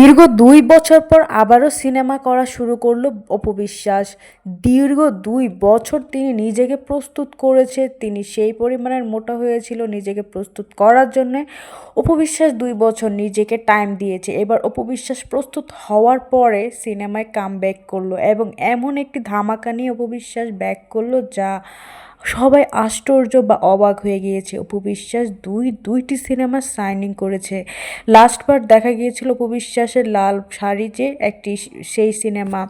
দীর্ঘ দুই বছর পর আবারও সিনেমা করা শুরু করল অপবিশ্বাস দীর্ঘ দুই বছর তিনি নিজেকে প্রস্তুত করেছে, তিনি সেই পরিমাণের মোটা হয়েছিল নিজেকে প্রস্তুত করার জন্য। অপবিশ্বাস দুই বছর নিজেকে টাইম দিয়েছে। এবার অপবিশ্বাস প্রস্তুত হওয়ার পরে সিনেমায় কাম ব্যাক করল এবং এমন একটি ধামাকা নিয়ে অপবিশ্বাস ব্যাক করল যা সবাই আশ্চর্য বা অবাক হয়ে গিয়েছে। অপু বিশ্বাস দুই, দুইটি সিনেমা সাইনিং করেছে। লাস্টবার দেখা গিয়েছিল অপু বিশ্বাসের লাল শাড়ি যে একটি সেই সিনেমা।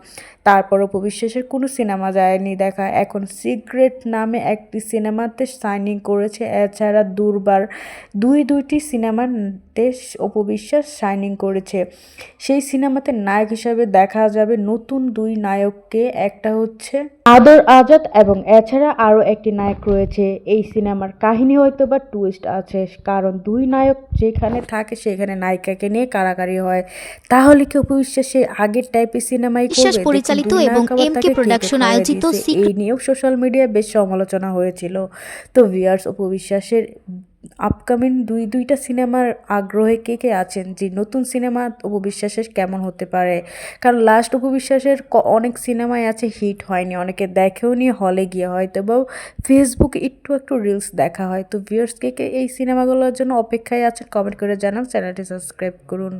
তারপর অপু বিশ্বাসের কোনো সিনেমা যায়নি দেখা। এখন সিক্রেট নামে একটি সিনেমাতে সাইনিং করেছে। এছাড়া দুর্বার দুই, দুইটি সিনেমাতে অপু বিশ্বাস সাইনিং করেছে। সেই সিনেমাতে নায়ক হিসাবে দেখা যাবে নতুন দুই নায়ককে। একটা হচ্ছে আদর আজাদ এবং এছাড়া আরও একটি নায়ক রয়েছে। এই সিনেমার কাহিনী হয়তো বা টুইস্ট আছে কারণ দুই নায়ক যেখানে থাকে সেখানে নায়িকাকে নিয়ে কারাকারি হয়। তাহলে কি অপবিশ্বাস সেই আগের টাইপের সিনেমাই করবে? পরিচালিত এবং নায়ক আবার MK তাকে কে কে প্রোডাকশন আয়োজিত এই নিয়েও সোশ্যাল মিডিয়ায় বেশ সমালোচনা হয়েছিল। তো ভিয়ার্স অপু বিশ্বাসের আপকামিং দুই, দুইটা সিনেমার আগ্রহে কে কে আছেন? যে নতুন সিনেমা অপু বিশ্বাসের কেমন হতে পারে? কারণ লাস্ট অপু বিশ্বাসের অনেক সিনেমাই আছে হিট হয়নি। অনেকে দেখেও নি হলে গিয়ে হয়তো, বা ফেসবুকে একটু একটু রিলস দেখা হয়। তো ভিউয়ার্স কে কে এই সিনেমাগুলোর জন্য অপেক্ষায় আছেন কমেন্ট করে জানান। চ্যানেলটি সাবস্ক্রাইব করুন।